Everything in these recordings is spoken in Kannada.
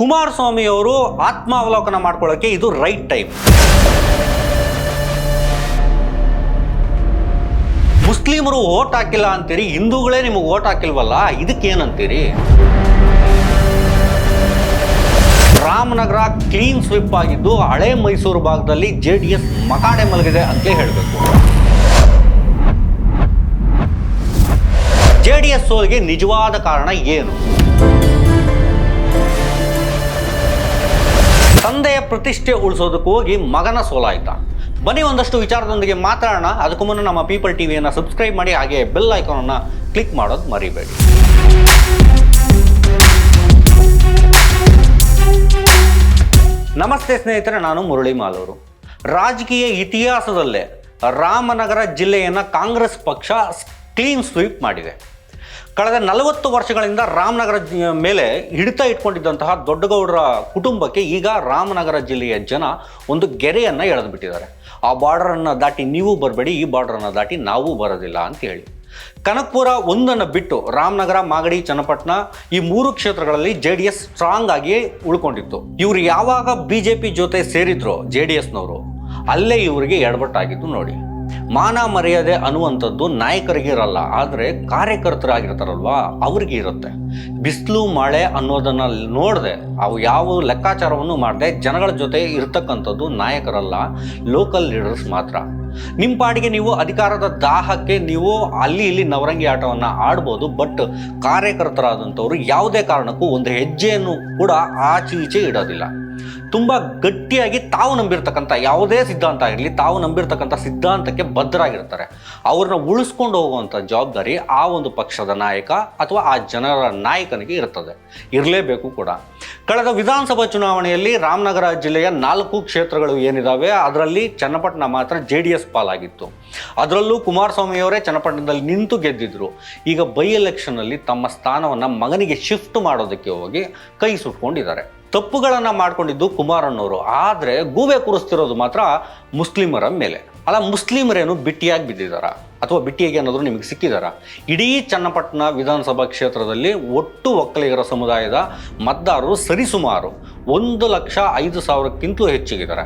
ಕುಮಾರಸ್ವಾಮಿ ಅವರು ಆತ್ಮಾವಲೋಕನ ಮಾಡ್ಕೊಳ್ಳೋಕೆ ಇದು ರೈಟ್ ಟೈಮ್ ಮುಸ್ಲಿಮರು ಓಟ್ ಹಾಕಿಲ್ಲ ಅಂತೀರಿ, ಹಿಂದೂಗಳೇ ನಿಮಗೆ ಓಟ್ ಹಾಕಿಲ್ವಲ್ಲ, ಇದಕ್ಕೇನಂತೀರಿ? ರಾಮನಗರ ಕ್ಲೀನ್ ಸ್ವಿಪ್ ಆಗಿದ್ದು, ಹಳೆ ಮೈಸೂರು ಭಾಗದಲ್ಲಿ ಜೆ ಡಿ ಎಸ್ ಮಕಾಡೆ ಮಲಗಿದೆ ಅಂತ ಹೇಳಬೇಕು. ಜೆ ಡಿ ಎಸ್ ಸೋಲಿಗೆ ನಿಜವಾದ ಕಾರಣ ಏನು? ತಂದೆಯ ಪ್ರತಿಷ್ಠೆ ಉಳಿಸೋದಕ್ಕೆ ಹೋಗಿ ಮಗನ ಸೋಲಾಯ್ತ ಬನ್ನಿ ಒಂದಷ್ಟು ವಿಚಾರದೊಂದಿಗೆ ಮಾತಾಡೋಣ. ಅದಕ್ಕೂ ಮುನ್ನ ನಮ್ಮ ಪೀಪಲ್ ಟಿವಿಯನ್ನು ಸಬ್ಸ್ಕ್ರೈಬ್ ಮಾಡಿ, ಹಾಗೆ ಬೆಲ್ ಐಕಾನನ್ನು ಕ್ಲಿಕ್ ಮಾಡೋದು ಮರಿಬೇಡಿ. ನಮಸ್ತೆ ಸ್ನೇಹಿತರೆ, ನಾನು ಮುರಳಿ ಮಾಲೂರು. ರಾಜಕೀಯ ಇತಿಹಾಸದಲ್ಲೇ ರಾಮನಗರ ಜಿಲ್ಲೆಯನ್ನು ಕಾಂಗ್ರೆಸ್ ಪಕ್ಷ ಕ್ಲೀನ್ ಸ್ವೀಪ್ ಮಾಡಿದೆ. ಕಳೆದ ನಲವತ್ತು ವರ್ಷಗಳಿಂದ ರಾಮನಗರ ಮೇಲೆ ಹಿಡಿತ ಇಟ್ಕೊಂಡಿದ್ದಂತಹ ದೊಡ್ಡಗೌಡರ ಕುಟುಂಬಕ್ಕೆ ಈಗ ರಾಮನಗರ ಜಿಲ್ಲೆಯ ಜನ ಒಂದು ಗೆರೆಯನ್ನು ಎಳೆದು ಬಿಟ್ಟಿದ್ದಾರೆ. ಆ ಬಾರ್ಡರನ್ನು ದಾಟಿ ನೀವು ಬರಬೇಡಿ, ಈ ಬಾರ್ಡರನ್ನು ದಾಟಿ ನಾವು ಬರೋದಿಲ್ಲ ಅಂತ ಹೇಳಿ. ಕನಕಪುರ ಒಂದನ್ನು ಬಿಟ್ಟು ರಾಮನಗರ, ಮಾಗಡಿ, ಚನ್ನಪಟ್ಟಣ ಈ ಮೂರು ಕ್ಷೇತ್ರಗಳಲ್ಲಿ ಜೆ ಡಿ ಎಸ್ ಸ್ಟ್ರಾಂಗ್ ಆಗಿ ಉಳ್ಕೊಂಡಿತ್ತು. ಇವರು ಯಾವಾಗ ಬಿ ಜೆ ಪಿ ಜೊತೆ ಸೇರಿದ್ರು ಜೆ ಡಿ ಎಸ್ನವರು, ಅಲ್ಲೇ ಇವರಿಗೆ ಎಡವಟ್ಟಾಗಿದ್ದು ನೋಡಿ. ಮಾನ ಮರ್ಯಾದೆ ಅನ್ನುವಂಥದ್ದು ನಾಯಕರಿಗೆ ಇರಲ್ಲ, ಆದರೆ ಕಾರ್ಯಕರ್ತರಾಗಿರ್ತಾರಲ್ವಾ, ಅವ್ರಿಗೆ ಇರುತ್ತೆ. ಬಿಸಿಲು, ಮಳೆ ಅನ್ನೋದನ್ನ ನೋಡದೆ ಅವು ಯಾವ ಲೆಕ್ಕಾಚಾರವನ್ನು ಮಾಡದೆ, ಜನಗಳ ಜೊತೆ ಇರ್ತಕ್ಕಂಥದ್ದು ನಾಯಕರಲ್ಲ ಲೋಕಲ್ ಲೀಡರ್ಸ್ ಮಾತ್ರ. ನಿಮ್ಮ ಪಾಡಿಗೆ ನೀವು ಅಧಿಕಾರದ ದಾಹಕ್ಕೆ ನೀವು ಅಲ್ಲಿ ಇಲ್ಲಿ ನವರಂಗಿ ಆಟವನ್ನು ಆಡ್ಬೋದು ಬಟ್ ಕಾರ್ಯಕರ್ತರಾದಂಥವ್ರು ಯಾವುದೇ ಕಾರಣಕ್ಕೂ ಒಂದು ಹೆಜ್ಜೆಯನ್ನು ಕೂಡ ಆಚೆ ಈಚೆ ಇಡೋದಿಲ್ಲ. ತುಂಬ ಗಟ್ಟಿಯಾಗಿ ತಾವು ನಂಬಿರ್ತಕ್ಕಂಥ ಯಾವುದೇ ಸಿದ್ಧಾಂತ ಆಗಿರಲಿ, ತಾವು ನಂಬಿರ್ತಕ್ಕಂಥ ಸಿದ್ಧಾಂತಕ್ಕೆ ಬದ್ಧರಾಗಿರ್ತಾರೆ. ಅವ್ರನ್ನ ಉಳಿಸ್ಕೊಂಡು ಹೋಗುವಂಥ ಜವಾಬ್ದಾರಿ ಆ ಒಂದು ಪಕ್ಷದ ನಾಯಕ ಅಥವಾ ಆ ಜನರ ನಾಯಕನಿಗೆ ಇರ್ತದೆ. ಇರಲೇಬೇಕು ಕೂಡ. ಕಳೆದ ವಿಧಾನಸಭಾ ಚುನಾವಣೆಯಲ್ಲಿ ರಾಮನಗರ ಜಿಲ್ಲೆಯ ನಾಲ್ಕು ಕ್ಷೇತ್ರಗಳು ಏನಿದಾವೆ, ಅದರಲ್ಲಿ ಚನ್ನಪಟ್ಟಣ ಮಾತ್ರ ಜೆ ಡಿ ಎಸ್ ಪಾಲಾಗಿತ್ತು. ಅದರಲ್ಲೂ ಕುಮಾರಸ್ವಾಮಿಯವರೇ ಚನ್ನಪಟ್ಟಣದಲ್ಲಿ ನಿಂತು ಗೆದ್ದಿದ್ರು. ಈಗ ಬೈ ಎಲೆಕ್ಷನ್ನಲ್ಲಿ ತಮ್ಮ ಸ್ಥಾನವನ್ನು ಮಗನಿಗೆ ಶಿಫ್ಟ್ ಮಾಡೋದಕ್ಕೆ ಹೋಗಿ ಕೈ ಸುಟ್ಕೊಂಡಿದ್ದಾರೆ. ತಪ್ಪುಗಳನ್ನು ಮಾಡ್ಕೊಂಡಿದ್ದು ಕುಮಾರಣ್ಣವರು. ಆದರೆ ಗೂಬೆ ಕೂರಿಸ್ತಿರೋದು ಮಾತ್ರ ಮುಸ್ಲಿಮರ ಮೇಲೆ. ಅಲ್ಲ, ಮುಸ್ಲಿಮರೇನು ಬಿಟ್ಟಿಯಾಗಿ ಬಿದ್ದಿದ್ದಾರಾ ಅಥವಾ ಬಿಟ್ಟಿಯಾಗಿ ಅನ್ನೋದ್ರು ನಿಮಗೆ ಸಿಕ್ಕಿದಾರ? ಇಡೀ ಚನ್ನಪಟ್ಟಣ ವಿಧಾನಸಭಾ ಕ್ಷೇತ್ರದಲ್ಲಿ ಒಟ್ಟು ಒಕ್ಕಲಿಗರ ಸಮುದಾಯದ ಮತದಾರರು ಸರಿಸುಮಾರು ಒಂದು ಲಕ್ಷ ಐದು ಸಾವಿರಕ್ಕಿಂತಲೂ ಹೆಚ್ಚಿಗಿದ್ದಾರೆ.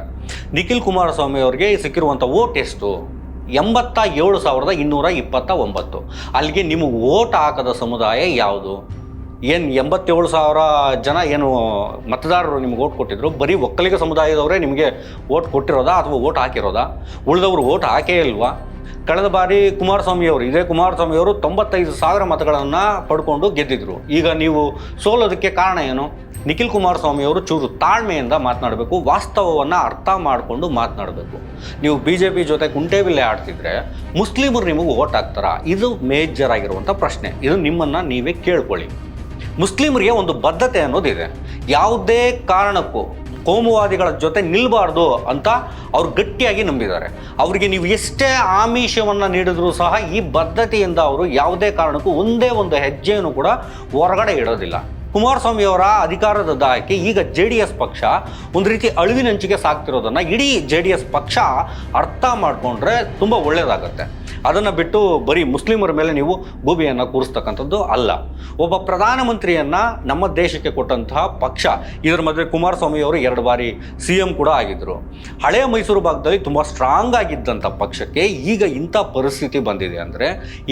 ನಿಖಿಲ್ ಕುಮಾರಸ್ವಾಮಿ ಅವರಿಗೆ ಸಿಕ್ಕಿರುವಂಥ ಓಟ್ ಎಷ್ಟು? ಎಂಬತ್ತ ಏಳು ಸಾವಿರದ ಇನ್ನೂರ ಇಪ್ಪತ್ತ ಒಂಬತ್ತು. ಅಲ್ಲಿಗೆ ನಿಮಗೆ ಓಟ್ ಹಾಕದ ಸಮುದಾಯ ಯಾವುದು? ಏನು ಎಂಬತ್ತೇಳು ಸಾವಿರ ಜನ ಏನು ಮತದಾರರು ನಿಮ್ಗೆ ಓಟ್ ಕೊಟ್ಟಿದ್ರು? ಬರೀ ಒಕ್ಕಲಿಗ ಸಮುದಾಯದವರೇ ನಿಮಗೆ ಓಟ್ ಕೊಟ್ಟಿರೋದಾ ಅಥವಾ ಓಟ್ ಹಾಕಿರೋದಾ? ಉಳಿದವರು ಓಟ್ ಹಾಕೇ ಇಲ್ವಾ? ಕಳೆದ ಬಾರಿ ಕುಮಾರಸ್ವಾಮಿ ಅವರು, ಇದೇ ಕುಮಾರಸ್ವಾಮಿ ಅವರು ತೊಂಬತ್ತೈದು ಸಾವಿರ ಮತಗಳನ್ನು ಪಡ್ಕೊಂಡು ಗೆದ್ದಿದ್ರು. ಈಗ ನೀವು ಸೋಲೋದಕ್ಕೆ ಕಾರಣ ಏನು? ನಿಖಿಲ್ ಕುಮಾರಸ್ವಾಮಿ ಅವರು ಚೂರು ತಾಳ್ಮೆಯಿಂದ ಮಾತನಾಡಬೇಕು, ವಾಸ್ತವವನ್ನು ಅರ್ಥ ಮಾಡಿಕೊಂಡು ಮಾತನಾಡಬೇಕು. ನೀವು ಬಿ ಜೆ ಪಿ ಜೊತೆ ಕುಂಟೆಬಿಲ್ಲೆ ಆಡ್ತಿದ್ರೆ ಮುಸ್ಲಿಮರು ನಿಮಗೆ ಓಟ್ ಹಾಕ್ತಾರಾ? ಇದು ಮೇಜರ್ ಆಗಿರುವಂಥ ಪ್ರಶ್ನೆ. ಇದು ನಿಮ್ಮನ್ನು ನೀವೇ ಕೇಳ್ಕೊಳ್ಳಿ. ಮುಸ್ಲಿಮರಿಗೆ ಒಂದು ಬದ್ಧತೆ ಅನ್ನೋದಿದೆ. ಯಾವುದೇ ಕಾರಣಕ್ಕೂ ಕೋಮುವಾದಿಗಳ ಜೊತೆ ನಿಲ್ಲಬಾರ್ದು ಅಂತ ಅವ್ರು ಗಟ್ಟಿಯಾಗಿ ನಂಬಿದ್ದಾರೆ. ಅವರಿಗೆ ನೀವು ಎಷ್ಟೇ ಆಮಿಷವನ್ನು ನೀಡಿದ್ರೂ ಸಹ ಈ ಬದ್ಧತೆಯಿಂದ ಅವರು ಯಾವುದೇ ಕಾರಣಕ್ಕೂ ಒಂದೇ ಒಂದು ಹೆಜ್ಜೆಯನ್ನು ಕೂಡ ಹೊರಗಡೆ ಇಡೋದಿಲ್ಲ. ಕುಮಾರಸ್ವಾಮಿ ಅವರ ಅಧಿಕಾರದ ದಾಯಕ್ಕೆ ಈಗ ಜೆ ಡಿ ಎಸ್ ಪಕ್ಷ ಒಂದು ರೀತಿ ಅಳಿವಿನಂಚಿಗೆ ಸಾಕ್ತಿರೋದನ್ನು ಇಡೀ ಜೆ ಡಿ ಎಸ್ ಪಕ್ಷ ಅರ್ಥ ಮಾಡಿಕೊಂಡ್ರೆ ತುಂಬ ಒಳ್ಳೆಯದಾಗತ್ತೆ ಅದನ್ನು ಬಿಟ್ಟು ಬರೀ ಮುಸ್ಲಿಮರ ಮೇಲೆ ನೀವು ಗೂಬಿಯನ್ನು ಕೂರಿಸ್ತಕ್ಕಂಥದ್ದು ಅಲ್ಲ. ಒಬ್ಬ ಪ್ರಧಾನಮಂತ್ರಿಯನ್ನು ನಮ್ಮ ದೇಶಕ್ಕೆ ಕೊಟ್ಟಂತಹ ಪಕ್ಷ, ಇದರ ಮಧ್ಯೆ ಕುಮಾರಸ್ವಾಮಿ ಅವರು ಎರಡು ಬಾರಿ ಸಿ ಎಂ ಕೂಡ ಆಗಿದ್ದರು ಹಳೆಯ ಮೈಸೂರು ಭಾಗದಲ್ಲಿ ತುಂಬ ಸ್ಟ್ರಾಂಗ್ ಆಗಿದ್ದಂಥ ಪಕ್ಷಕ್ಕೆ ಈಗ ಇಂಥ ಪರಿಸ್ಥಿತಿ ಬಂದಿದೆ ಅಂದರೆ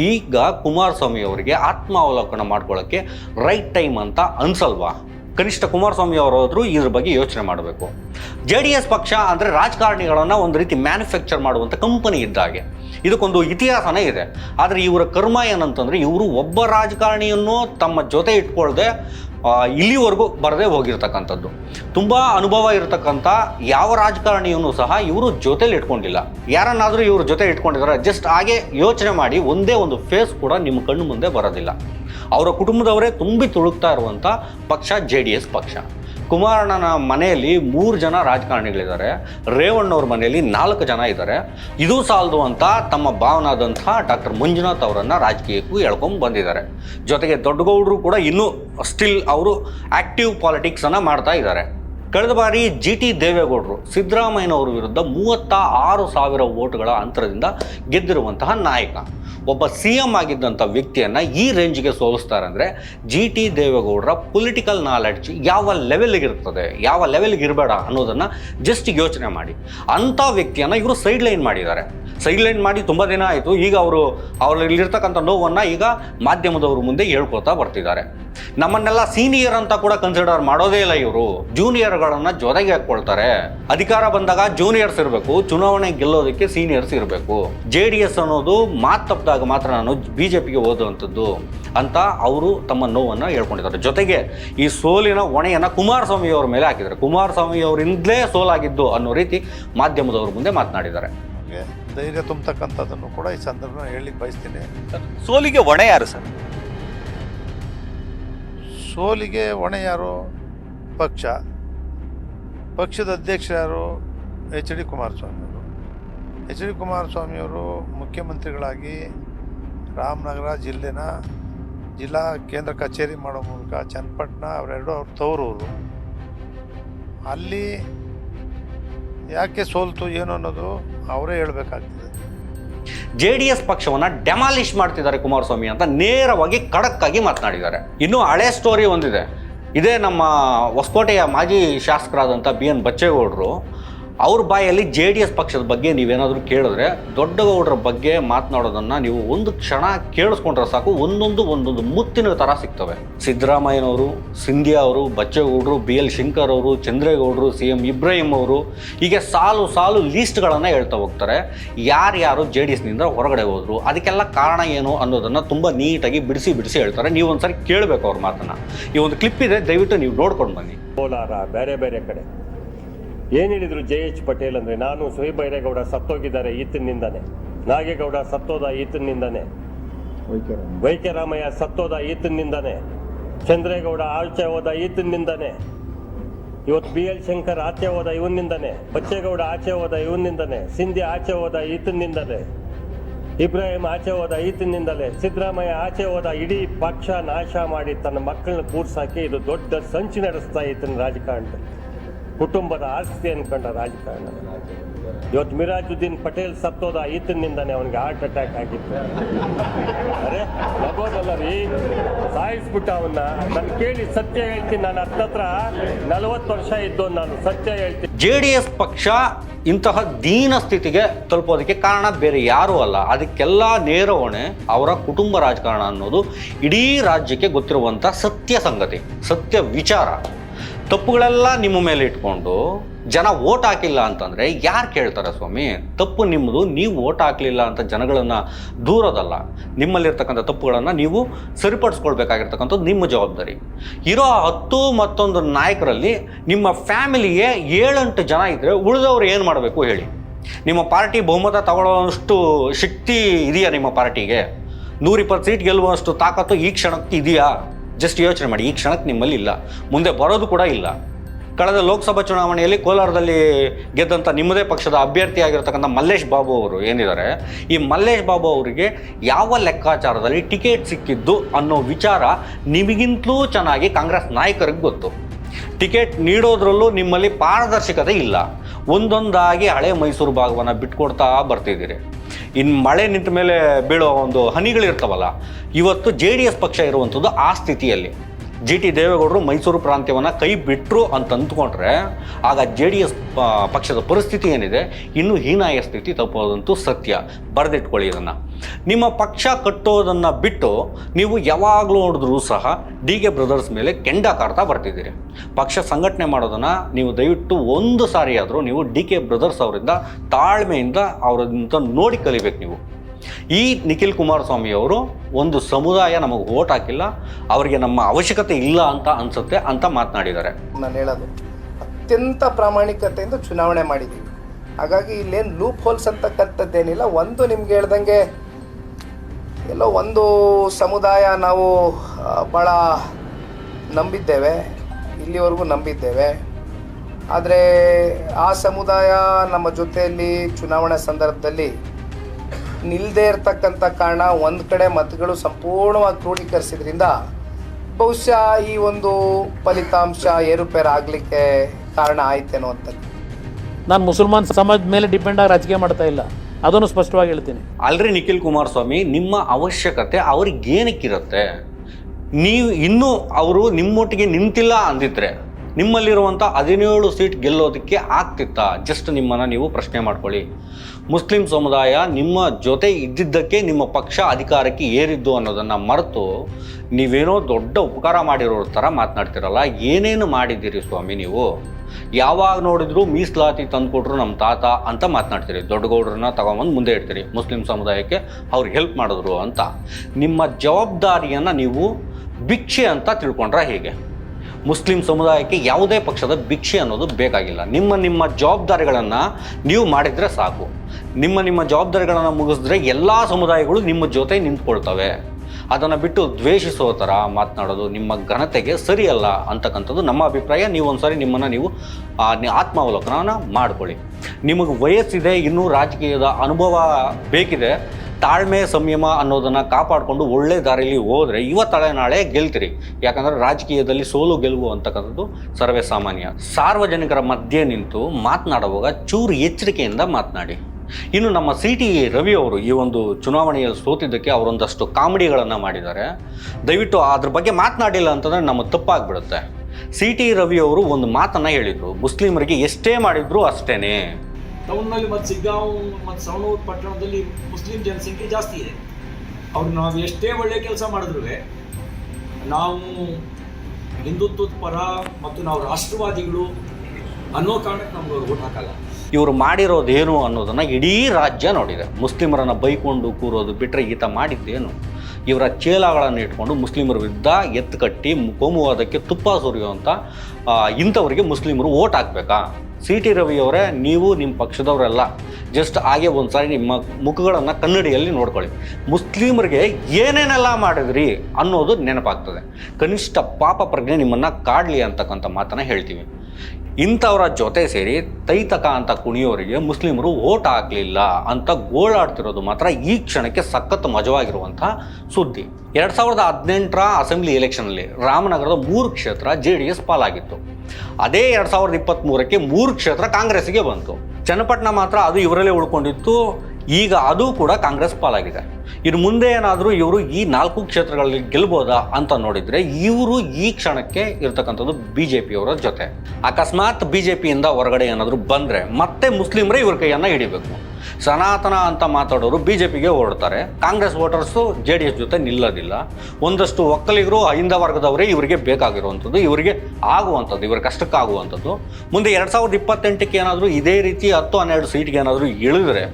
ಈಗ ಕುಮಾರಸ್ವಾಮಿ ಅವರಿಗೆ ಆತ್ಮಾವಲೋಕನ ಮಾಡ್ಕೊಳ್ಳೋಕ್ಕೆ ರೈಟ್ ಟೈಮ್ ಅಂತ ಅನ್ಸಲ್ವಾ? ಕನಿಷ್ಠ ಕುಮಾರಸ್ವಾಮಿ ಅವರಾದರೂ ಇದ್ರ ಬಗ್ಗೆ ಯೋಚನೆ ಮಾಡಬೇಕು. ಜೆ ಡಿ ಎಸ್ ಪಕ್ಷ ಅಂದರೆ ರಾಜಕಾರಣಿಗಳನ್ನು ಒಂದು ರೀತಿ ಮ್ಯಾನುಫ್ಯಾಕ್ಚರ್ ಮಾಡುವಂಥ ಕಂಪನಿ ಇದ್ದಾಗೆ ಇದಕ್ಕೊಂದು ಇತಿಹಾಸನೇ ಇದೆ. ಆದರೆ ಇವರ ಕರ್ಮ ಏನಂತಂದರೆ ಇವರು ಒಬ್ಬ ರಾಜಕಾರಣಿಯನ್ನು ತಮ್ಮ ಜೊತೆ ಇಟ್ಕೊಳ್ದೆ ಆ, ಇಲ್ಲಿವರೆಗೂ ಬರದೇ ಹೋಗಿರ್ತಕ್ಕಂಥದ್ದು. ತುಂಬ ಅನುಭವ ಇರತಕ್ಕಂಥ ಯಾವ ರಾಜಕಾರಣಿಯೂ ಸಹ ಇವರು ಜೊತೆಲಿ ಇಟ್ಕೊಂಡಿಲ್ಲ. ಯಾರನ್ನಾದರೂ ಇವ್ರ ಜೊತೆ ಇಟ್ಕೊಂಡಿದ್ದಾರೆ. ಜಸ್ಟ್ ಹಾಗೆ ಯೋಚನೆ ಮಾಡಿ ಒಂದೇ ಒಂದು ಫೇಸ್ ಕೂಡ ನಿಮ್ಮ ಕಣ್ಣು ಮುಂದೆ ಬರೋದಿಲ್ಲ. ಅವರ ಕುಟುಂಬದವರೇ ತುಂಬಿ ತುಳುಕ್ತಾ ಇರುವಂಥ ಪಕ್ಷ ಜೆ ಡಿ ಎಸ್ ಪಕ್ಷ. ಕುಮಾರಣ್ಣನ ಮನೆಯಲ್ಲಿ ಮೂರು ಜನ ರಾಜಕಾರಣಿಗಳಿದ್ದಾರೆ. ರೇವಣ್ಣವ್ರ ಮನೆಯಲ್ಲಿ ನಾಲ್ಕು ಜನ ಇದ್ದಾರೆ. ಇದು ಸಾಲದು ಅಂತ ತಮ್ಮ ಭಾವನಾದಂಥ ಡಾಕ್ಟರ್ ಮಂಜುನಾಥ್ ಅವರನ್ನು ರಾಜಕೀಯಕ್ಕೂ ಎಳ್ಕೊಂಡು ಬಂದಿದ್ದಾರೆ. ಜೊತೆಗೆ ದೊಡ್ಡಗೌಡರು ಕೂಡ ಇನ್ನೂ ಸ್ಟಿಲ್ ಅವರು ಆ್ಯಕ್ಟಿವ್ ಪಾಲಿಟಿಕ್ಸನ್ನು ಮಾಡ್ತಾ ಇದ್ದಾರೆ. ಕಳೆದ ಬಾರಿ ಜಿ ಟಿ ದೇವೇಗೌಡರು ಸಿದ್ದರಾಮಯ್ಯನವರ ವಿರುದ್ಧ ಮೂವತ್ತ ಆರು ಸಾವಿರ ಓಟುಗಳ ಅಂತರದಿಂದ ಗೆದ್ದಿರುವಂತಹ ನಾಯಕ. ಒಬ್ಬ ಸಿ ಎಂ ಆಗಿದ್ದಂಥ ವ್ಯಕ್ತಿಯನ್ನು ಈ ರೇಂಜ್ಗೆ ಸೋಲಿಸ್ತಾರೆ ಅಂದರೆ ಜಿ ಟಿ ದೇವೇಗೌಡರ ಪೊಲಿಟಿಕಲ್ ನಾಲೆಡ್ಜ್ ಯಾವ ಲೆವೆಲ್ಗೆ ಇರ್ತದೆ, ಯಾವ ಲೆವೆಲ್ಗೆ ಇರಬೇಡ ಅನ್ನೋದನ್ನು ಜಸ್ಟ್ ಯೋಚನೆ ಮಾಡಿ. ಅಂಥ ವ್ಯಕ್ತಿಯನ್ನು ಇವರು ಸೈಡ್ ಲೈನ್ ಮಾಡಿದ್ದಾರೆ. ಸೈಡ್ ಲೈನ್ ಮಾಡಿ ತುಂಬ ದಿನ ಆಯಿತು, ಈಗ ಅವರು ಅವರಲ್ಲಿರ್ತಕ್ಕಂಥ ನೋವನ್ನು ಈಗ ಮಾಧ್ಯಮದವರು ಮುಂದೆ ಹೇಳ್ಕೊಳ್ತಾ ಬರ್ತಿದ್ದಾರೆ. ನಮ್ಮನ್ನೆಲ್ಲ ಸೀನಿಯರ್ ಅಂತ ಕೂಡ ಕನ್ಸಿಡರ್ ಮಾಡೋದೇ ಇಲ್ಲ ಇವರು. ಜೂನಿಯರ್ಗಳನ್ನು ಜೊತೆಗೆ ಹಾಕ್ಕೊಳ್ತಾರೆ. ಅಧಿಕಾರ ಬಂದಾಗ ಜೂನಿಯರ್ಸ್ ಇರಬೇಕು ಚುನಾವಣೆ ಗೆಲ್ಲೋದಕ್ಕೆ ಸೀನಿಯರ್ಸ್ ಇರಬೇಕು. ಜೆ ಡಿ ಎಸ್ ಅನ್ನೋದು ಮಾತು ತಪ್ಪಿದಾಗ ಮಾತ್ರ ನಾನು ಬಿ ಜೆ ಪಿಗೆ ಓದುವಂಥದ್ದು ಅಂತ ಅವರು ತಮ್ಮ ನೋವನ್ನು ಹೇಳ್ಕೊಂಡಿದ್ದಾರೆ. ಜೊತೆಗೆ ಈ ಸೋಲಿನ ಹೊಣೆಯನ್ನು ಕುಮಾರಸ್ವಾಮಿ ಅವರ ಮೇಲೆ ಹಾಕಿದ್ದಾರೆ. ಕುಮಾರಸ್ವಾಮಿ ಅವರಿಂದಲೇ ಸೋಲಾಗಿದ್ದು ಅನ್ನೋ ರೀತಿ ಮಾಧ್ಯಮದವ್ರ ಮುಂದೆ ಮಾತನಾಡಿದ್ದಾರೆ. ಧೈರ್ಯ ತುಂಬತಕ್ಕಂಥದ್ದನ್ನು ಕೂಡ ಈ ಸಂದರ್ಭ ಹೇಳಲಿಕ್ಕೆ ಬಯಸ್ತೀನಿ. ಸೋಲಿಗೆ ಹೊಣೆ ಯಾರು ಸರ್? ಸೋಲಿಗೆ ಹೊಣೆ ಯಾರು? ಪಕ್ಷ. ಪಕ್ಷದ ಅಧ್ಯಕ್ಷ ಯಾರು ಎಚ್ ಡಿ ಕುಮಾರಸ್ವಾಮಿ ಅವರು. ಎಚ್ ಡಿ ಕುಮಾರಸ್ವಾಮಿಯವರು ಮುಖ್ಯಮಂತ್ರಿಗಳಾಗಿ ರಾಮನಗರ ಜಿಲ್ಲೆನ ಜಿಲ್ಲಾ ಕೇಂದ್ರ ಕಚೇರಿ ಮಾಡೋ ಮೂಲಕ ಚನ್ನಪಟ್ಟಣ ಅವರೆರಡು ಅವ್ರ ತವರೂರು. ಅಲ್ಲಿ ಯಾಕೆ ಸೋಲ್ತು ಏನು ಅನ್ನೋದು ಅವರೇ ಹೇಳಬೇಕಾಗ್ತದೆ. ಜೆ ಡಿ ಎಸ್ ಪಕ್ಷವನ್ನು ಡೆಮಾಲಿಷ್ ಮಾಡ್ತಿದ್ದಾರೆ ಕುಮಾರಸ್ವಾಮಿ ಅಂತ ನೇರವಾಗಿ ಖಡಕ್ಕಾಗಿ ಮಾತನಾಡಿದ್ದಾರೆ. ಇನ್ನೂ ಹಳೆ ಸ್ಟೋರಿ ಒಂದಿದೆ. ಇದೇ ನಮ್ಮ ಹೊಸಕೋಟೆಯ ಮಾಜಿ ಶಾಸಕರಾದಂಥ ಬಿ ಎನ್ ಬಚ್ಚೇಗೌಡರು. ಅವ್ರ ಬಾಯಲ್ಲಿ ಜೆ ಡಿ ಎಸ್ ಪಕ್ಷದ ಬಗ್ಗೆ ನೀವೇನಾದರೂ ಕೇಳಿದ್ರೆ ದೊಡ್ಡಗೌಡರ ಬಗ್ಗೆ ಮಾತನಾಡೋದನ್ನು ನೀವು ಒಂದು ಕ್ಷಣ ಕೇಳಿಸ್ಕೊಂಡ್ರೆ ಸಾಕು, ಒಂದೊಂದು ಒಂದೊಂದು ಮುತ್ತಿನ ಥರ ಸಿಗ್ತವೆ. ಸಿದ್ದರಾಮಯ್ಯನವರು, ಸಿಂಧ್ಯಾ ಅವರು, ಬಚ್ಚೇಗೌಡರು, ಬಿ ಎಲ್ ಶಂಕರ್ ಅವರು, ಚಂದ್ರೇಗೌಡರು, ಸಿ ಎಂ ಇಬ್ರಾಹಿಂ ಅವರು ಹೀಗೆ ಸಾಲು ಸಾಲು ಲೀಸ್ಟ್ಗಳನ್ನು ಹೇಳ್ತಾ ಹೋಗ್ತಾರೆ. ಯಾರ್ಯಾರು ಜೆ ಡಿ ಎಸ್ನಿಂದ ಹೊರಗಡೆ ಹೋದರು, ಅದಕ್ಕೆಲ್ಲ ಕಾರಣ ಏನು ಅನ್ನೋದನ್ನು ತುಂಬ ನೀಟಾಗಿ ಬಿಡಿಸಿ ಬಿಡಿಸಿ ಹೇಳ್ತಾರೆ. ನೀವು ಒಂದ್ಸರಿ ಕೇಳಬೇಕು ಅವ್ರ ಮಾತನ್ನು. ಈ ಒಂದು ಕ್ಲಿಪ್ ಇದೆ, ದಯವಿಟ್ಟು ನೀವು ನೋಡ್ಕೊಂಡು ಬನ್ನಿ. ಕೋಲಾರ, ಬೇರೆ ಬೇರೆ ಕಡೆ. ಏನು ಹೇಳಿದ್ರು ಜೆ ಎಚ್ ಪಟೇಲ್ ಅಂದ್ರೆ, ನಾನು ಸುಹೇಬ್ ಬೈರೇಗೌಡ ಸತ್ತೋಗಿದ್ದಾರೆ ಈತನಿಂದಾನೆ. ನಾಗೇಗೌಡ ಸತ್ತೋದ ಈತನಿಂದಾನೆ. ವೈಕ್ಯರಾಮಯ್ಯ ಸತ್ತೋದ ಈತನಿಂದಾನೆ. ಚಂದ್ರೇಗೌಡ ಆಳ್ಚೆ ಹೋದ ಈತನಿಂದಾನೆ. ಇವತ್ತು ಬಿ ಎಲ್ ಶಂಕರ್ ಆಚೆ ಹೋದ ಇವನಿಂದಾನೆ. ಬಚ್ಚೇಗೌಡ ಆಚೆ ಹೋದ ಇವನಿಂದಾನೆ. ಸಿಂಧಿ ಆಚೆ ಹೋದ ಈತನಿಂದಲೇ ಇಬ್ರಾಹಿಂ ಆಚೆ ಹೋದ ಈತನಿಂದಲೇ. ಸಿದ್ದರಾಮಯ್ಯ ಆಚೆ ಹೋದ ಇಡೀ ಪಕ್ಷ ನಾಶ ಮಾಡಿ ತನ್ನ ಮಕ್ಕಳನ್ನ ಕೂರ್ಸಾಕಿ ಇದು ದೊಡ್ಡ ಸಂಚು ನಡೆಸ್ತಾ ಈತನ ರಾಜಕಾರಣದಲ್ಲಿ. ಕುಟುಂಬದ ಆಸ್ತಿ ಅನ್ಕೊಂಡ ರಾಜಕಾರಣ. ಇವತ್ತು ಮಿರಾಜುದ್ದೀನ್ ಪಟೇಲ್ ಸತ್ತೋದ ಈತನಿಂದಾನೆ ಅವನಿಗೆ ಹಾರ್ಟ್ ಅಟ್ಯಾಕ್ ಆಗಿತ್ತು. ಅರೆ ನಗೋದಲ್ಲ ರೀ ಸಾಯಿಸ್ಬಿಟ್ಟ ಅವನ್ನ ನಾನು ಕೇಳಿ ಸತ್ಯ ಹೇಳ್ತೀನಿ, ನಾನು ಹತ್ತತ್ರ ನಲವತ್ತು ವರ್ಷ ಇದ್ದು ನಾನು, ಸತ್ಯ ಹೇಳ್ತೀನಿ. ಜೆ ಡಿ ಎಸ್ ಪಕ್ಷ ಇಂತಹ ದೀನ ಸ್ಥಿತಿಗೆ ತಲುಪೋದಕ್ಕೆ ಕಾರಣ ಬೇರೆ ಯಾರೂ ಅಲ್ಲ. ಅದಕ್ಕೆಲ್ಲ ನೇರ ಹೊಣೆ ಅವರ ಕುಟುಂಬ ರಾಜಕಾರಣ ಅನ್ನೋದು ಇಡೀ ರಾಜ್ಯಕ್ಕೆ ಗೊತ್ತಿರುವಂಥ ಸತ್ಯ ಸಂಗತಿ, ಸತ್ಯ ವಿಚಾರ. ತಪ್ಪುಗಳೆಲ್ಲ ನಿಮ್ಮ ಮೇಲೆ ಇಟ್ಕೊಂಡು ಜನ ಓಟ್ ಹಾಕಿಲ್ಲ ಅಂತಂದರೆ ಯಾರು ಕೇಳ್ತಾರೆ ಸ್ವಾಮಿ? ತಪ್ಪು ನಿಮ್ಮದು ನೀವು ಓಟ್ ಹಾಕಲಿಲ್ಲ ಅಂತ ಜನಗಳನ್ನು ದೂರದಲ್ಲ. ನಿಮ್ಮಲ್ಲಿರ್ತಕ್ಕಂಥ ತಪ್ಪುಗಳನ್ನು ನೀವು ಸರಿಪಡಿಸ್ಕೊಳ್ಬೇಕಾಗಿರ್ತಕ್ಕಂಥದ್ದು ನಿಮ್ಮ ಜವಾಬ್ದಾರಿ. ಇರೋ ಹತ್ತು ಮತ್ತೊಂದು ನಾಯಕರಲ್ಲಿ ನಿಮ್ಮ ಫ್ಯಾಮಿಲಿಗೆ ಏಳೆಂಟು ಜನ ಇದ್ದರೆ ಉಳಿದವ್ರು ಏನು ಮಾಡಬೇಕು ಹೇಳಿ? ನಿಮ್ಮ ಪಾರ್ಟಿ ಬಹುಮತ ತಗೊಳ್ಳೋಷ್ಟು ಶಕ್ತಿ ಇದೆಯಾ ನಿಮ್ಮ ಪಾರ್ಟಿಗೆ? ನೂರಿಪ್ಪತ್ತು ಸೀಟ್ ಗೆಲ್ಲುವಷ್ಟು ತಾಕತ್ತು ಈ ಕ್ಷಣಕ್ಕೆ ಇದೆಯಾ? ಜಸ್ಟ್ ಯೋಚನೆ ಮಾಡಿ, ಈ ಕ್ಷಣಕ್ಕೆ ನಿಮ್ಮಲ್ಲಿ ಇಲ್ಲ. ಮುಂದೆ ಬರೋದು ಕೂಡ ಇಲ್ಲ. ಕಳೆದ ಲೋಕಸಭಾ ಚುನಾವಣೆಯಲ್ಲಿ ಕೋಲಾರದಲ್ಲಿ ಗೆದ್ದಂಥ ನಿಮ್ಮದೇ ಪಕ್ಷದ ಅಭ್ಯರ್ಥಿಯಾಗಿರ್ತಕ್ಕಂಥ ಮಲ್ಲೇಶ್ ಬಾಬು ಅವರು ಏನಿದ್ದಾರೆ, ಈ ಮಲ್ಲೇಶ್ ಬಾಬು ಅವರಿಗೆ ಯಾವ ಲೆಕ್ಕಾಚಾರದಲ್ಲಿ ಟಿಕೆಟ್ ಸಿಕ್ಕಿದ್ದು ಅನ್ನೋ ವಿಚಾರ ನಿಮಗಿಂತಲೂ ಚೆನ್ನಾಗಿ ಕಾಂಗ್ರೆಸ್ ನಾಯಕರಿಗೆ ಗೊತ್ತು. ಟಿಕೆಟ್ ನೀಡೋದ್ರಲ್ಲೂ ನಿಮ್ಮಲ್ಲಿ ಪಾರದರ್ಶಕತೆ ಇಲ್ಲ. ಒಂದೊಂದಾಗಿ ಹಳೆ ಮೈಸೂರು ಭಾಗವನ್ನು ಬಿಟ್ಕೊಡ್ತಾ ಬರ್ತಿದ್ದೀರಿ. ಇನ್ನು ಮಳೆ ನಿಂತ ಮೇಲೆ ಬೀಳೋ ಒಂದು ಹನಿಗಳಿರ್ತಾವಲ್ಲ, ಇವತ್ತು ಜೆ ಡಿ ಎಸ್ ಪಕ್ಷ ಇರುವಂಥದ್ದು ಆ ಸ್ಥಿತಿಯಲ್ಲಿ. ಜಿ ಟಿ ದೇವೇಗೌಡರು ಮೈಸೂರು ಪ್ರಾಂತ್ಯವನ್ನು ಕೈ ಬಿಟ್ಟರು ಅಂತ ಅಂದ್ಕೊಂಡ್ರೆ, ಆಗ ಜೆ ಡಿ ಎಸ್ ಪಕ್ಷದ ಪರಿಸ್ಥಿತಿ ಏನಿದೆ? ಇನ್ನೂ ಹೀನಾಯ ಸ್ಥಿತಿ ತಪ್ಪೋದಂತೂ ಸತ್ಯ. ಬರೆದಿಟ್ಕೊಳ್ಳಿ ಇದನ್ನು. ನಿಮ್ಮ ಪಕ್ಷ ಕಟ್ಟೋದನ್ನು ಬಿಟ್ಟು ನೀವು ಯಾವಾಗಲೂ ನೋಡಿದ್ರೂ ಸಹ ಡಿ ಕೆ ಬ್ರದರ್ಸ್ ಮೇಲೆ ಕೆಂಡ ಕಾಡ್ತಾ ಬರ್ತಿದ್ದೀರಿ. ಪಕ್ಷ ಸಂಘಟನೆ ಮಾಡೋದನ್ನು ನೀವು ದಯವಿಟ್ಟು ಒಂದು ಸಾರಿ ಆದರೂ ನೀವು ಡಿ ಕೆ ಬ್ರದರ್ಸ್ ಅವರಿಂದ ತಾಳ್ಮೆಯಿಂದ ಅವರಿಂದ ನೋಡಿ ಕಲಿಬೇಕು ನೀವು. ಈ ನಿಖಿಲ್ ಕುಮಾರಸ್ವಾಮಿ ಅವರು ಒಂದು ಸಮುದಾಯ ನಮಗೆ ಓಟ್ ಹಾಕಿಲ್ಲ, ಅವರಿಗೆ ನಮ್ಮ ಅವಶ್ಯಕತೆ ಇಲ್ಲ ಅಂತ ಅನ್ಸುತ್ತೆ ಅಂತ ಮಾತನಾಡಿದ್ದಾರೆ. ನಾನು ಹೇಳೋದು, ಅತ್ಯಂತ ಪ್ರಾಮಾಣಿಕತೆಯಿಂದ ಚುನಾವಣೆ ಮಾಡಿದ್ದೀವಿ. ಹಾಗಾಗಿ ಇಲ್ಲೇನು ಲೂಪ್ ಹೋಲ್ಸ್ ಅಂತಕ್ಕಂಥದ್ದೇನಿಲ್ಲ ಒಂದು ನಿಮ್ಗೆ ಹೇಳ್ದಂಗೆ ಎಲ್ಲೋ ಒಂದು ಸಮುದಾಯ ನಾವು ಭಾಳ ನಂಬಿದ್ದೇವೆ, ಇಲ್ಲಿವರೆಗೂ ನಂಬಿದ್ದೇವೆ. ಆದರೆ ಆ ಸಮುದಾಯ ನಮ್ಮ ಜೊತೆಯಲ್ಲಿ ಚುನಾವಣೆ ಸಂದರ್ಭದಲ್ಲಿ ನಿಲ್ಲದೇ ಇರತಕ್ಕಂಥ ಕಾರಣ ಒಂದು ಕಡೆ ಮತಗಳು ಸಂಪೂರ್ಣವಾಗಿ ಕ್ರೋಢೀಕರಿಸಿದ್ರಿಂದ ಬಹುಶಃ ಈ ಒಂದು ಫಲಿತಾಂಶ ಏರುಪೇರು ಆಗಲಿಕ್ಕೆ ಕಾರಣ ಆಯ್ತೇನೋ ಅಂತ ನಾನು ಮುಸಲ್ಮಾನ್ ಸಮಾಜದ ಮೇಲೆ ಡಿಪೆಂಡ್ ಆಗಿ ರಾಜಕೀಯ ಮಾಡ್ತಾ ಇಲ್ಲ. ಅದನ್ನು ಸ್ಪಷ್ಟವಾಗಿ ಹೇಳ್ತೀನಿ. ಅಲ್ರಿ ನಿಖಿಲ್ ಕುಮಾರಸ್ವಾಮಿ ನಿಮ್ಮ ಅವಶ್ಯಕತೆ ಅವ್ರಿಗೆ ಏನಕ್ಕಿರುತ್ತೆ ನೀವು ಇನ್ನೂ ಅವರು ನಿಮ್ಮೊಟ್ಟಿಗೆ ನಿಂತಿಲ್ಲ ಅಂದಿದ್ರೆ ನಿಮ್ಮಲ್ಲಿರುವಂಥ ಹದಿನೇಳು ಸೀಟ್ ಗೆಲ್ಲೋದಕ್ಕೆ ಆಗ್ತಿತ್ತ? ಜಸ್ಟ್ ನಿಮ್ಮನ್ನು ನೀವು ಪ್ರಶ್ನೆ ಮಾಡ್ಕೊಳ್ಳಿ. ಮುಸ್ಲಿಂ ಸಮುದಾಯ ನಿಮ್ಮ ಜೊತೆ ಇದ್ದಿದ್ದಕ್ಕೆ ನಿಮ್ಮ ಪಕ್ಷ ಅಧಿಕಾರಕ್ಕೆ ಏರಿದ್ದು ಅನ್ನೋದನ್ನು ಮರೆತು ನೀವೇನೋ ದೊಡ್ಡ ಉಪಕಾರ ಮಾಡಿರೋ ಥರ ಮಾತನಾಡ್ತಿರಲ್ಲ. ಏನೇನು ಮಾಡಿದ್ದೀರಿ ಸ್ವಾಮಿ ನೀವು? ಯಾವಾಗ ನೋಡಿದ್ರು ಮೀಸಲಾತಿ ತಂದುಕೊಟ್ರು ನಮ್ಮ ತಾತ ಅಂತ ಮಾತನಾಡ್ತೀರಿ. ದೊಡ್ಡಗೌಡ್ರನ್ನ ತಗೊಂಬಂದು ಮುಂದೆ ಇಡ್ತೀರಿ. ಮುಸ್ಲಿಂ ಸಮುದಾಯಕ್ಕೆ ಅವ್ರಿಗೆ ಹೆಲ್ಪ್ ಮಾಡಿದ್ರು ಅಂತ. ನಿಮ್ಮ ಜವಾಬ್ದಾರಿಯನ್ನು ನೀವು ಭಿಕ್ಷೆ ಅಂತ ತಿಳ್ಕೊಂಡ್ರೆ ಹೇಗೆ? ಮುಸ್ಲಿಂ ಸಮುದಾಯಕ್ಕೆ ಯಾವುದೇ ಪಕ್ಷದ ಭಿಕ್ಷೆ ಅನ್ನೋದು ಬೇಕಾಗಿಲ್ಲ. ನಿಮ್ಮ ನಿಮ್ಮ ಜವಾಬ್ದಾರಿಗಳನ್ನು ನೀವು ಮಾಡಿದರೆ ಸಾಕು. ನಿಮ್ಮ ನಿಮ್ಮ ಜವಾಬ್ದಾರಿಗಳನ್ನು ಮುಗಿಸಿದ್ರೆ ಎಲ್ಲ ಸಮುದಾಯಗಳು ನಿಮ್ಮ ಜೊತೆ ನಿಂತ್ಕೊಳ್ತವೆ. ಅದನ್ನು ಬಿಟ್ಟು ದ್ವೇಷಿಸೋ ಥರ ಮಾತನಾಡೋದು ನಿಮ್ಮ ಘನತೆಗೆ ಸರಿಯಲ್ಲ ಅಂತಕ್ಕಂಥದ್ದು ನಮ್ಮ ಅಭಿಪ್ರಾಯ. ನೀವು ಒಂದ್ಸರಿ ನಿಮ್ಮನ್ನು ನೀವು ಆತ್ಮಾವಲೋಕನ ಮಾಡ್ಕೊಳ್ಳಿ. ನಿಮಗೆ ವಯಸ್ಸಿದೆ, ಇನ್ನೂ ರಾಜಕೀಯದ ಅನುಭವ ಬೇಕಿದೆ. ತಾಳ್ಮೆ, ಸಂಯಮ ಅನ್ನೋದನ್ನು ಕಾಪಾಡಿಕೊಂಡು ಒಳ್ಳೆ ದಾರಿಯಲ್ಲಿ ಹೋದರೆ ಇವತ್ತಳೆ ನಾಳೆ ಗೆಲ್ತೀರಿ. ಯಾಕಂದರೆ ರಾಜಕೀಯದಲ್ಲಿ ಸೋಲು ಗೆಲುವು ಅಂತಕ್ಕಂಥದ್ದು ಸರ್ವೇ ಸಾಮಾನ್ಯ ಸಾರ್ವಜನಿಕರ ಮಧ್ಯೆ ನಿಂತು ಮಾತನಾಡುವಾಗ ಚೂರು ಎಚ್ಚರಿಕೆಯಿಂದ ಮಾತನಾಡಿ. ಇನ್ನು ನಮ್ಮ ಸಿ ಟಿ ರವಿ ಅವರು ಈ ಒಂದು ಚುನಾವಣೆಯಲ್ಲಿ ಸೋತಿದ್ದಕ್ಕೆ ಅವರೊಂದಷ್ಟು ಕಾಮಿಡಿಗಳನ್ನು ಮಾಡಿದ್ದಾರೆ. ದಯವಿಟ್ಟು ಅದ್ರ ಬಗ್ಗೆ ಮಾತನಾಡಿಲ್ಲ ಅಂತಂದರೆ ನಮ್ಮ ತಪ್ಪಾಗ್ಬಿಡುತ್ತೆ. ಸಿ ಟಿ ರವಿ ಅವರು ಒಂದು ಮಾತನ್ನು ಹೇಳಿದರು. ಮುಸ್ಲಿಮರಿಗೆ ಎಷ್ಟೇ ಮಾಡಿದ್ರು ಅಷ್ಟೇನೆ. ಟೌನ್ನಲ್ಲಿ ಮತ್ತು ಸಿಗ್ಗಾಂವ್ ಮತ್ತು ಸವಣೂರು ಪಟ್ಟಣದಲ್ಲಿ ಮುಸ್ಲಿಂ ಜನಸಂಖ್ಯೆ ಜಾಸ್ತಿ ಇದೆ. ಅವ್ರು ನಾವು ಎಷ್ಟೇ ಒಳ್ಳೆಯ ಕೆಲಸ ಮಾಡಿದ್ರು ನಾವು ಹಿಂದುತ್ವದ ಪರ ಮತ್ತು ನಾವು ರಾಷ್ಟ್ರವಾದಿಗಳು ಅನ್ನೋ ಕಾರಣಕ್ಕೆ ನಮ್ಗೆ ಓಟ್ ಹಾಕಲ್ಲ. ಇವರು ಮಾಡಿರೋದೇನು ಅನ್ನೋದನ್ನು ಇಡೀ ರಾಜ್ಯ ನೋಡಿದೆ. ಮುಸ್ಲಿಮರನ್ನು ಬೈಕೊಂಡು ಕೂರೋದು ಬಿಟ್ಟರೆ ಈತ ಮಾಡಿದ್ದೇನು? ಇವರ ಚೇಲಾಗಳನ್ನು ಇಟ್ಕೊಂಡು ಮುಸ್ಲಿಮರ ವಿರುದ್ಧ ಎತ್ತು ಕಟ್ಟಿ ಕೋಮುವಾದಕ್ಕೆ ತುಪ್ಪ ಸುರಿಯುವಂಥ ಇಂಥವರಿಗೆ ಮುಸ್ಲಿಮರು ಓಟ್ ಹಾಕ್ಬೇಕಾ? ಸಿ ಟಿ ರವಿಯವರೇ, ನೀವು ನಿಮ್ಮ ಪಕ್ಷದವರೆಲ್ಲ ಜಸ್ಟ್ ಹಾಗೆ ಒಂದು ಸಾರಿ ನಿಮ್ಮ ಮುಖಗಳನ್ನು ಕನ್ನಡಿಯಲ್ಲಿ ನೋಡ್ಕೊಳ್ಳಿ. ಮುಸ್ಲಿಮರಿಗೆ ಏನೇನೆಲ್ಲ ಮಾಡಿದ್ರಿ ಅನ್ನೋದು ನೆನಪಾಗ್ತದೆ. ಕನಿಷ್ಠ ಪಾಪ ಪ್ರಜ್ಞೆ ನಿಮ್ಮನ್ನು ಕಾಡಲಿ ಅಂತಕ್ಕಂಥ ಮಾತನ್ನು ಹೇಳ್ತೀವಿ. ಇಂಥವರ ಜೊತೆ ಸೇರಿ ತೈತಕ ಅಂತ ಕುಣಿಯೋರಿಗೆ ಮುಸ್ಲಿಮರು ಓಟ್ ಹಾಕಲಿಲ್ಲ ಅಂತ ಗೋಳಾಡ್ತಿರೋದು ಮಾತ್ರ ಈ ಕ್ಷಣಕ್ಕೆ ಸಖತ್ ಮಜವಾಗಿರುವಂಥ ಸುದ್ದಿ. ಎರಡು ಸಾವಿರದ ಹದಿನೆಂಟರ ಅಸೆಂಬ್ಲಿ ಎಲೆಕ್ಷನಲ್ಲಿ ರಾಮನಗರದ ಮೂರು ಕ್ಷೇತ್ರ ಜೆ ಡಿ ಎಸ್ ಪಾಲಾಗಿತ್ತು. ಅದೇ ಎರಡು ಸಾವಿರದ ಇಪ್ಪತ್ತ್ಮೂರಕ್ಕೆ ಮೂರು ಕ್ಷೇತ್ರ ಕಾಂಗ್ರೆಸ್ಗೆ ಬಂತು. ಚನ್ನಪಟ್ಟಣ ಮಾತ್ರ ಅದು ಇವರಲ್ಲೇ ಉಳ್ಕೊಂಡಿತ್ತು. ಈಗ ಅದು ಕೂಡ ಕಾಂಗ್ರೆಸ್ ಪಾಲಾಗಿದೆ. ಇನ್ನು ಮುಂದೆ ಏನಾದರೂ ಇವರು ಈ ನಾಲ್ಕು ಕ್ಷೇತ್ರಗಳಲ್ಲಿ ಗೆಲ್ಬೋದಾ ಅಂತ ನೋಡಿದರೆ ಇವರು ಈ ಕ್ಷಣಕ್ಕೆ ಇರತಕ್ಕಂಥದ್ದು ಬಿ ಜೆ ಪಿಯವರ ಜೊತೆ. ಅಕಸ್ಮಾತ್ ಬಿ ಜೆ ಪಿಯಿಂದ ಹೊರಗಡೆ ಏನಾದರೂ ಬಂದರೆ ಮತ್ತೆ ಮುಸ್ಲಿಮರೇ ಇವ್ರ ಕೈಯನ್ನು ಹಿಡಿಬೇಕು. ಸನಾತನ ಅಂತ ಮಾತಾಡೋರು ಬಿ ಜೆ ಪಿಗೆ ಓಡ್ತಾರೆ Congress voters J D S ಜೊತೆ ನಿಲ್ಲೋದಿಲ್ಲ. ಒಂದಷ್ಟು ಒಕ್ಕಲಿಗರು ಹಿಂದ ವರ್ಗದವರೇ ಇವರಿಗೆ ಬೇಕಾಗಿರುವಂಥದ್ದು, ಇವರಿಗೆ ಆಗುವಂಥದ್ದು, ಇವರ ಕಷ್ಟಕ್ಕಾಗುವಂಥದ್ದು ಮುಂದೆ ಎರಡು ಸಾವಿರದ ಇಪ್ಪತ್ತೆಂಟಕ್ಕೆ ಏನಾದರೂ ಇದೇ ರೀತಿ ಹತ್ತು ಹನ್ನೆರಡು ಸೀಟ್ಗೆ ಏನಾದರೂ ಇಳಿದ್ರೆ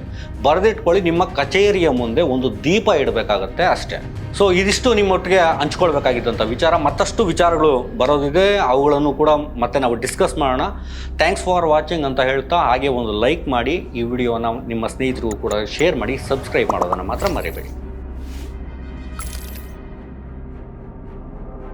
ಬರೆದಿಟ್ಕೊಳ್ಳಿ ನಿಮ್ಮ ಕಚೇರಿಯ ಮುಂದೆ ಒಂದು ದೀಪ ಇಡಬೇಕಾಗತ್ತೆ ಅಷ್ಟೇ. ಸೊ ಇದಿಷ್ಟು ನಿಮ್ಮೊಟ್ಟಿಗೆ ಹಂಚ್ಕೊಳ್ಬೇಕಾಗಿದ್ದಂಥ ವಿಚಾರ. ಮತ್ತಷ್ಟು ವಿಚಾರಗಳು ಬರೋದಿದೆ. ಅವುಗಳನ್ನು ಕೂಡ ಮತ್ತೆ ನಾವು ಡಿಸ್ಕಸ್ ಮಾಡೋಣ. ಥ್ಯಾಂಕ್ಸ್ ಫಾರ್ ವಾಚಿಂಗ್ ಅಂತ ಹೇಳ್ತಾ ಹಾಗೆ ಒಂದು ಲೈಕ್ ಮಾಡಿ ಈ ವಿಡಿಯೋನ ನಿಮ್ಮ ಸ್ನೇಹಿತರಿಗೂ ಕೂಡ ಶೇರ್ ಮಾಡಿ, ಸಬ್ಸ್ಕ್ರೈಬ್ ಮಾಡೋದನ್ನು ಮಾತ್ರ ಮರಿಬೇಡಿ.